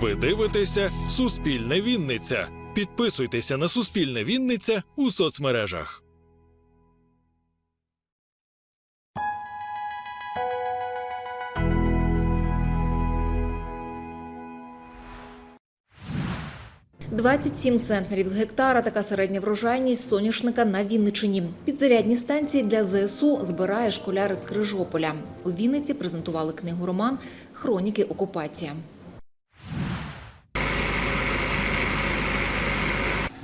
Ви дивитеся Суспільне Вінниця. Підписуйтеся на Суспільне Вінниця у соцмережах. – 27 центнерів з гектара – така середня врожайність соняшника на Вінничині. Підзарядні станції для ЗСУ збирає школяри з Крижополя. У Вінниці презентували книгу роман «Хроніки окупація».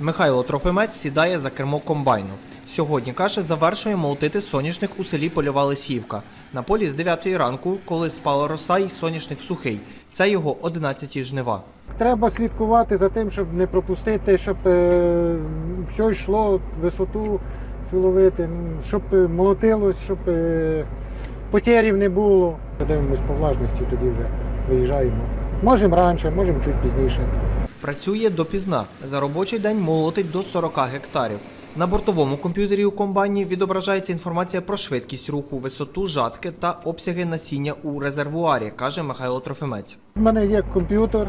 Михайло Трофимець сідає за кермо комбайну. Сьогодні, каже, завершує молотити соняшник у селі Польова Лисівка. На полі з 9 ранку, коли спала роса і соняшник сухий. Це його 11-ті жнива. Треба слідкувати за тим, щоб не пропустити, щоб е, все йшло, висоту цю ловити, щоб е, молотилось, щоб е, потерів не було. Дивимось по влажності, тоді вже виїжджаємо. Можемо раніше, можемо чуть пізніше. Працює допізна. За робочий день молотить до 40 гектарів. На бортовому комп'ютері у комбайні відображається інформація про швидкість руху, висоту жатки та обсяги насіння у резервуарі, каже Михайло Трофимець. У мене є комп'ютер,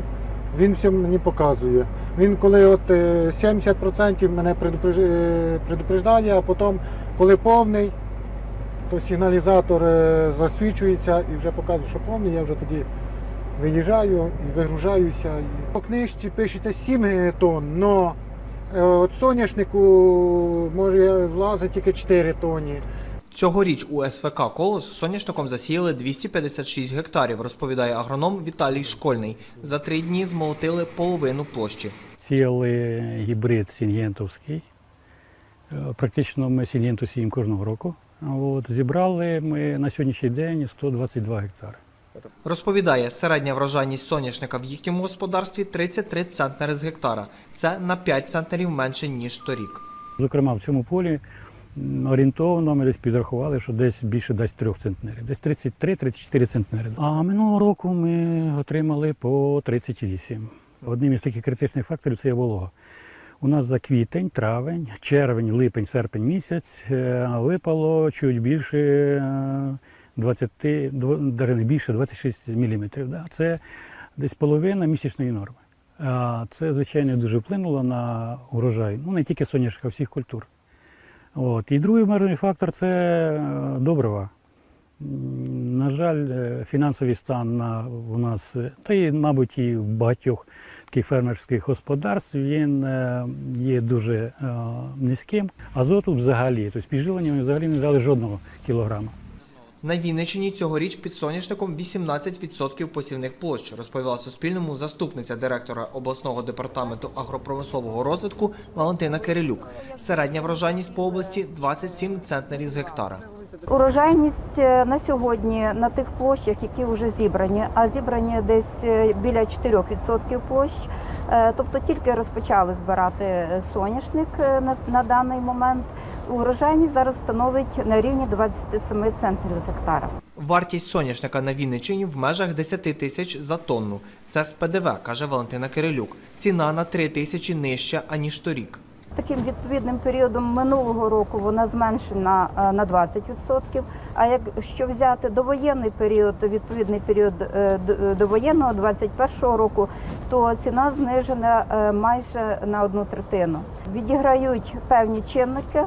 він все мені показує. Він коли от е, 70% мене предупреж- е, предупреждає, а потім, коли повний, то сигналізатор е, засвічується і вже показує, що повний, я вже тоді виїжджаю і вигружаюся. По книжці пишеться 7 тонн, але от соняшнику може влазить тільки 4 тонни. Цьогоріч у СВК «Колос» соняшником засіяли 256 гектарів, розповідає агроном Віталій Школьний. За три дні змолотили половину площі. Сіяли гібрид сінгентовський. Е, Практично ми сінгенту сіємо кожного року. От, зібрали ми на сьогоднішній день 122 гектари. Розповідає, середня врожайність соняшника в їхньому господарстві 33 центнери з гектара. Це на 5 центнерів менше, ніж торік. Зокрема, в цьому полі орієнтовно ми десь підрахували, що десь більше дасть 3 центнерів, десь 33-34 центнери. А минулого року ми отримали по 38. Одним із таких критичних факторів це є волога. У нас за квітень, травень, червень, липень, серпень місяць е, випало чуть більше 20, навіть не більше 26 мм. Да? Це десь половина місячної норми. Це, звичайно, дуже вплинуло на урожай, ну не тільки соняшника, а всіх культур. От. І другий важливий фактор це е, добрива. На жаль, е, фінансовий стан на, у нас, е, та й, мабуть, і в багатьох таких фермерських господарств він є дуже низьким. Азоту взагалі, тобто підживлення взагалі не дали жодного кілограма. На Вінниччині цьогоріч під соняшником 18% посівних площ, розповіла Суспільному заступниця директора обласного департаменту агропромислового розвитку Валентина Кирилюк. Середня врожайність по області 27 центнерів з гектара. Урожайність е, на сьогодні на тих площах, які вже зібрані, а зібрані десь е, біля 4% площ. е, Тобто тільки розпочали збирати соняшник на, на даний момент. Урожайність зараз становить на рівні 27 центнерів з гектара. Вартість соняшника на Вінниччині в межах 10 тисяч за тонну. Це з ПДВ, каже Валентина Кирилюк. Ціна на 3 тисячі нижча, аніж торік. Таким відповідним періодом минулого року вона зменшена е, на 20%. А якщо взяти довоєнний період, відповідний період е, довоєнного 21-го року, то ціна знижена е, майже на одну третину. Відіграють певні чинники.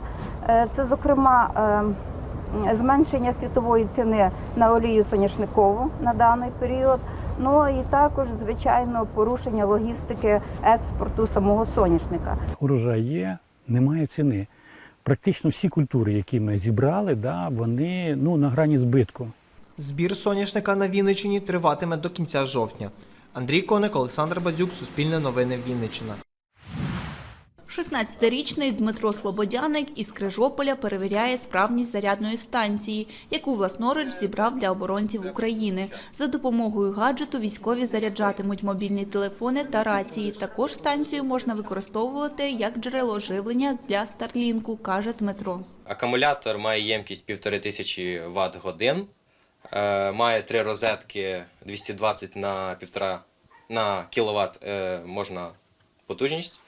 Е, Це, зокрема, е, зменшення світової ціни на олію соняшникову на даний період. Ну і також, звичайно, порушення логістики експорту самого соняшника. урожай є, немає ціни. Практично всі культури, які ми зібрали, да, вони ну, на грані збитку. Збір соняшника на Вінниччині триватиме до кінця жовтня. Андрій Коник, Олександр Базюк, Суспільне новини Вінниччина. 16-річний Дмитро Слободяник із Крижополя перевіряє справність зарядної станції, яку власноруч зібрав для оборонців України. За допомогою гаджету військові заряджатимуть мобільні телефони та рації. Також станцію можна використовувати як джерело живлення для Старлінку, каже Дмитро. Акумулятор має ємкість 1500 Вт годин, е, має три розетки 220 на 1,5 на кВт е, можна потужність.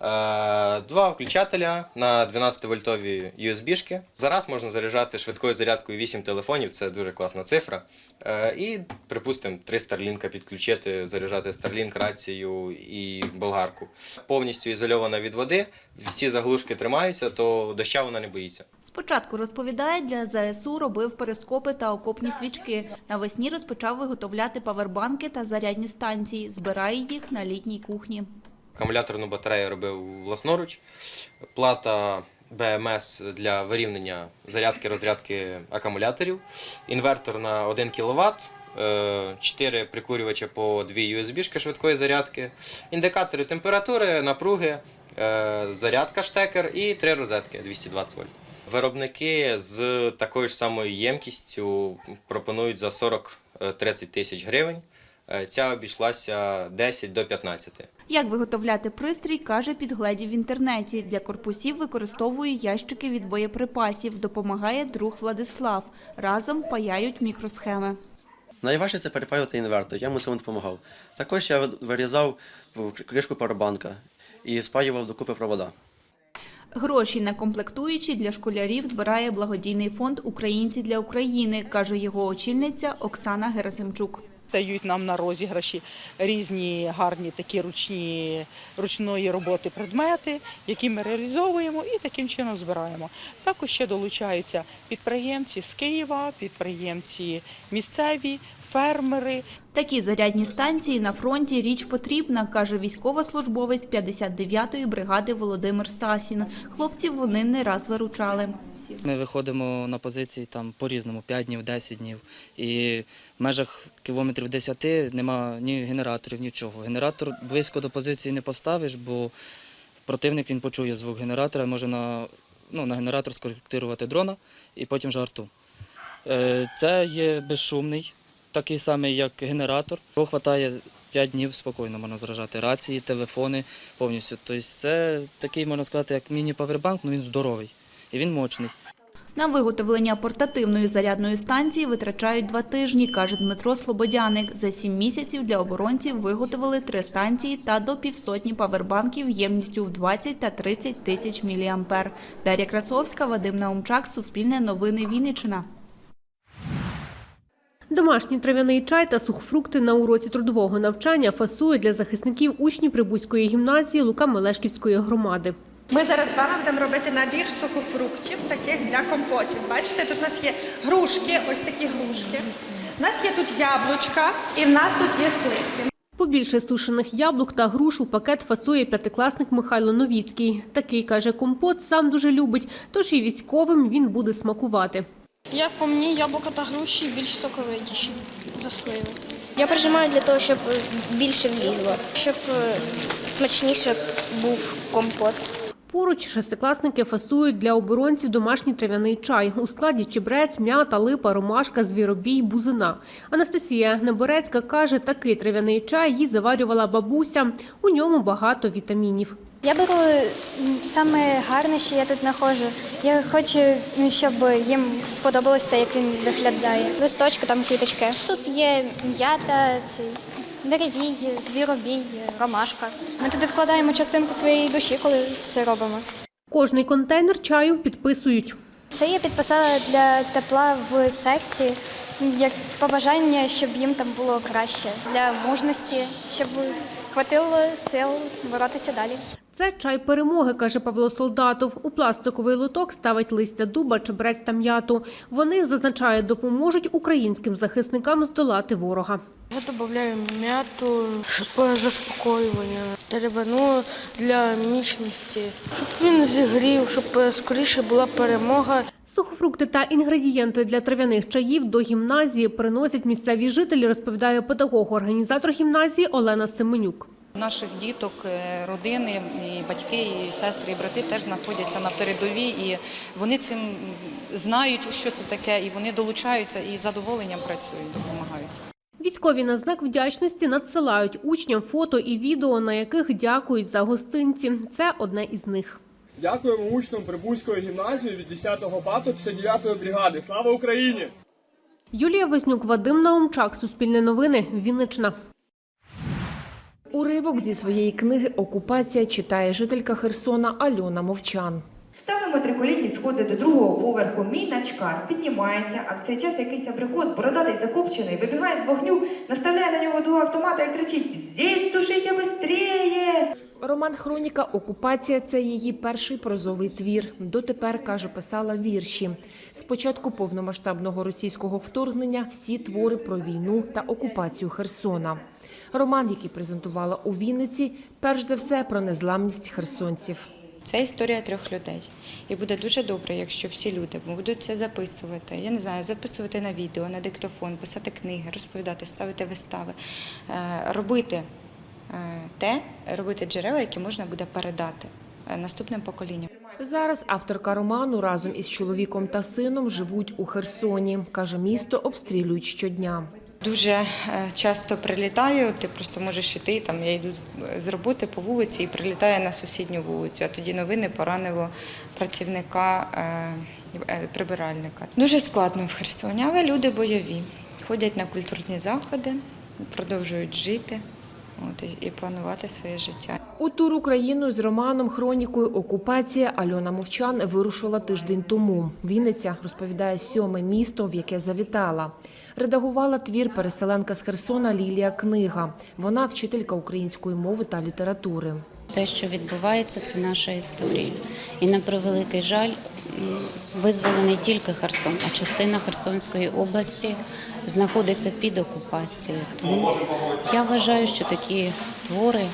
Е, Два включателя на 12-вольтові USB-шки. Зараз можна заряджати швидкою зарядкою 8 телефонів, це дуже класна цифра. Е, І, припустимо, три Starlink підключити, заряджати Starlink, рацію і болгарку. Повністю ізольована від води, всі заглушки тримаються, то доща вона не боїться. Спочатку розповідає, для ЗСУ робив перископи та окопні свічки. Навесні розпочав виготовляти павербанки та зарядні станції. Збирає їх на літній кухні. Акумуляторну батарею робив власноруч. Плата БМС для вирівняння зарядки-розрядки акумуляторів. Інвертор на 1 кВт. 4 прикурювача по 2 USB швидкої зарядки, індикатори температури, напруги, е, зарядка штекер і 3 розетки 220 вольт. Виробники з такою ж самою ємкістю пропонують за 40-30 тисяч гривень. Е, Ця обійшлася 10 до 15. Як виготовляти пристрій, каже, підгледів в інтернеті. Для корпусів використовує ящики від боєприпасів. Допомагає друг Владислав. Разом паяють мікросхеми. Найважче це перепаювати інвертор, я йому цьому допомагав. Також я вирізав кришку парабанка і спаював докупи провода. Гроші на комплектуючі для школярів збирає благодійний фонд Українці для України, каже його очільниця Оксана Герасимчук. Дають нам на розіграші різні гарні такі ручні ручної роботи предмети, які ми реалізовуємо і таким чином збираємо. Також ще долучаються підприємці з Києва, підприємці місцеві, фермери. Такі зарядні станції на фронті річ потрібна, каже військовослужбовець 59-ї бригади Володимир Сасін. Хлопців вони не раз виручали. Ми виходимо на позиції там по-різному, 5 днів, 10 днів. І в межах кілометрів 10 нема ні генераторів, нічого. Генератор близько до позиції не поставиш, бо противник він почує звук генератора, може на, ну, на генератор скоректувати дрона і потім вже арту. Е, Це є безшумний, такий самий, як генератор. Його вистачає 5 днів спокійно можна заражати. Рації, телефони повністю. Тобто це такий, можна сказати, як міні-павербанк, але він здоровий і він мощний. На виготовлення портативної зарядної станції витрачають два тижні, каже Дмитро Слободяник. За сім місяців для оборонців виготовили три станції та до півсотні павербанків ємністю в 20 та 30 тисяч міліампер. Дар'я Красовська, Вадим Наумчак, Суспільне новини Вінниччина. Домашній трав'яний чай та сухфрукти на уроці трудового навчання фасують для захисників учні Прибузької гімназії Лука Мелешківської громади. Ми зараз з вами будемо робити набір сухофруктів, таких для компотів. Бачите, тут у нас є грушки, ось такі грушки. У нас є тут яблучка і в нас тут є сливки. Побільше сушених яблук та груш у пакет фасує п'ятикласник Михайло Новіцький. Такий, каже, компот сам дуже любить, тож і військовим він буде смакувати. Як по мені, яблука та груші більш соковитіші за сливи. Я прижимаю для того, щоб більше влізло, щоб е, смачніше був компот. Поруч шестикласники фасують для оборонців домашній трав'яний чай у складі чебрець, м'ята, липа, ромашка, звіробій, бузина. Анастасія Неборецька каже, такий трав'яний чай їй заварювала бабуся. У ньому багато вітамінів. Я беру саме гарне, що я тут знаходжу. Я хочу, щоб їм сподобалось те, як він виглядає. Листочки, там квіточки. Тут є м'ята, деревій, звіробій, ромашка. Ми туди вкладаємо частинку своєї душі, коли це робимо. Кожний контейнер чаю підписують. Це я підписала для тепла в секції, як побажання, щоб їм там було краще, для мужності, щоб хватило сил боротися далі. Це чай перемоги, каже Павло Солдатов. У пластиковий лоток ставить листя дуба, чебрець та м'яту. Вони, зазначає, допоможуть українським захисникам здолати ворога. Я додаю м'яту, щоб заспокоювання, деревину для міцності, щоб він зігрів, щоб скоріше була перемога. Сухофрукти та інгредієнти для трав'яних чаїв до гімназії приносять місцеві жителі, розповідає педагог-організатор гімназії Олена Семенюк. Наших діток, е, родини, і батьки, і сестри, і брати теж знаходяться на передовій, і вони цим знають, що це таке, і вони долучаються і з задоволенням працюють, допомагають. Військові на знак вдячності надсилають учням фото і відео, на яких дякують за гостинці. Це одне із них. Дякуємо учням Прибузької гімназії від 10-го бату 59-ї бригади. Слава Україні! Юлія Вознюк, Вадим Наумчак, Суспільне новини, Вінниччина. Уривок зі своєї книги Окупація читає жителька Херсона Альона Мовчан. Ставимо триколітні сходи до другого поверху. Мій начкар піднімається, а в цей час якийсь абрикос, бородатий закопчений, вибігає з вогню, наставляє на нього дуло автомата і кричить: Здесь тушите быстрее! Роман Хроніка Окупація це її перший прозовий твір. Дотепер каже, писала вірші. З початку повномасштабного російського вторгнення всі твори про війну та окупацію Херсона. Роман, який презентувала у Вінниці, перш за все про незламність херсонців. Це історія трьох людей. І буде дуже добре, якщо всі люди будуть це записувати. Я не знаю, записувати на відео, на диктофон, писати книги, розповідати, ставити вистави, е, робити те, робити джерела, які можна буде передати е, наступним поколінням. Зараз авторка роману разом із чоловіком та сином живуть у Херсоні. Каже, місто обстрілюють щодня. Дуже е, часто прилітаю, ти просто можеш йти, там я йду з- роботи по вулиці і прилітає на сусідню вулицю, а тоді новини поранило працівника е, е, прибиральника. Дуже складно в Херсоні, але люди бойові. Ходять на культурні заходи, продовжують жити от, і, планувати своє життя. У тур Україну з романом Хронікою Окупація Альона Мовчан вирушила тиждень тому. Вінниця розповідає сьоме місто, в яке завітала. Редагувала твір переселенка з Херсона Лілія Книга. Вона вчителька української мови та літератури. Те, що відбувається, це наша історія. І на превеликий жаль, визволений тільки Херсон, а частина Херсонської області знаходиться під окупацією. Тому я вважаю, що такі твори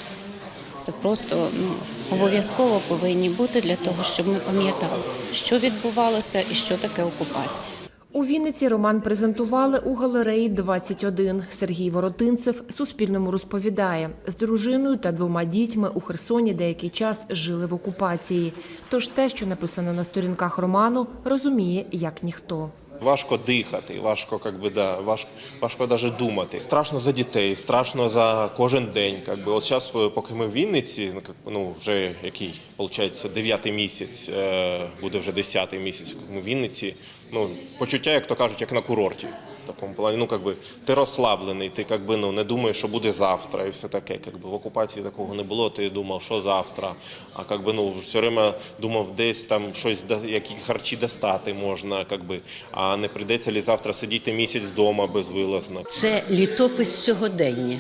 це просто ну, обов'язково повинні бути для того, щоб ми пам'ятали, що відбувалося і що таке окупація. У Вінниці роман презентували у галереї 21. Сергій Воротинцев Суспільному розповідає, з дружиною та двома дітьми у Херсоні деякий час жили в окупації. Тож те, що написано на сторінках роману, розуміє як ніхто. Важко дихати, важко, как би, да, важко, важко навіть думати. Страшно за дітей, страшно за кожен день. Как би. От зараз, поки ми в Вінниці, ну, ну вже який, виходить, дев'ятий місяць, е, буде вже десятий місяць, ми в Вінниці. Ну, почуття, як то кажуть, як на курорті. В такому плані, ну как би ти розслаблений, ти как би, ну, не думаєш, що буде завтра, і все таке. Как би, в окупації такого не було. Ти думав, що завтра. А как би, ну, все время думав, десь там щось які харчі достати можна, как би, а не прийдеться лі завтра сидіти місяць вдома безвилазно. Це літопис сьогодення,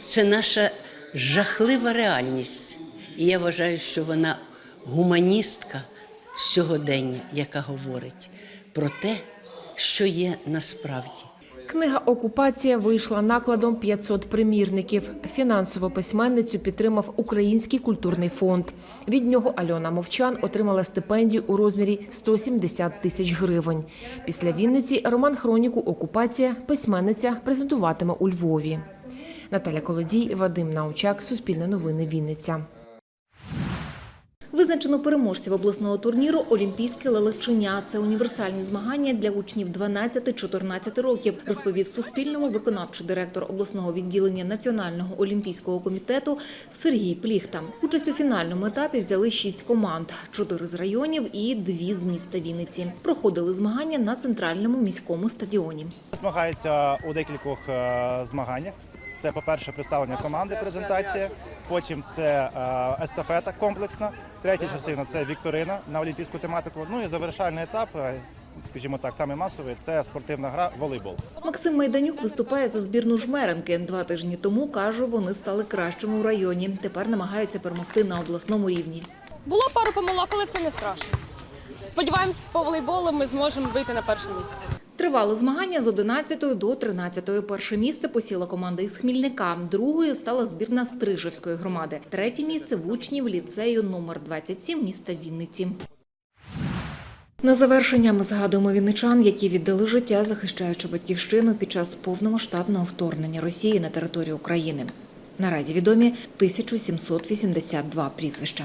це наша жахлива реальність. І я вважаю, що вона гуманістка сьогодення, яка говорить про те, що є насправді. Книга Окупація вийшла накладом 500 примірників. Фінансово письменницю підтримав Український культурний фонд. Від нього Альона Мовчан отримала стипендію у розмірі 170 тисяч гривень. Після Вінниці роман Хроніку Окупація письменниця презентуватиме у Львові. Наталя Колодій, Вадим Научак, Суспільне новини, Вінниця. Визначено переможців обласного турніру Олімпійське лелечення. Це універсальні змагання для учнів 12-14 років, розповів Суспільному виконавчий директор обласного відділення Національного олімпійського комітету Сергій Пліхта. Участь у фінальному етапі взяли шість команд: чотири з районів і дві з міста Вінниці. Проходили змагання на центральному міському стадіоні. Змагаються у декількох е, змаганнях. Це, по-перше, представлення команди, презентація. Потім це е, естафета комплексна. Третя частина це вікторина на олімпійську тематику. Ну і завершальний етап, е, скажімо так, самий масовий це спортивна гра волейбол. Максим Майданюк виступає за збірну жмеренки. Два тижні тому каже, вони стали кращими у районі. Тепер намагаються перемогти на обласному рівні. Було пару помилок, але це не страшно. Сподіваємось, по волейболу ми зможемо вийти на перше місце. Тривали змагання з 11 до 13. Перше місце посіла команда із Хмільника. Другою стала збірна Стрижевської громади. Третє місце в учнів ліцею номер 27 міста Вінниці. На завершення ми згадуємо вінничан, які віддали життя, захищаючи батьківщину під час повномасштабного вторгнення Росії на територію України. Наразі відомі 1782 прізвища.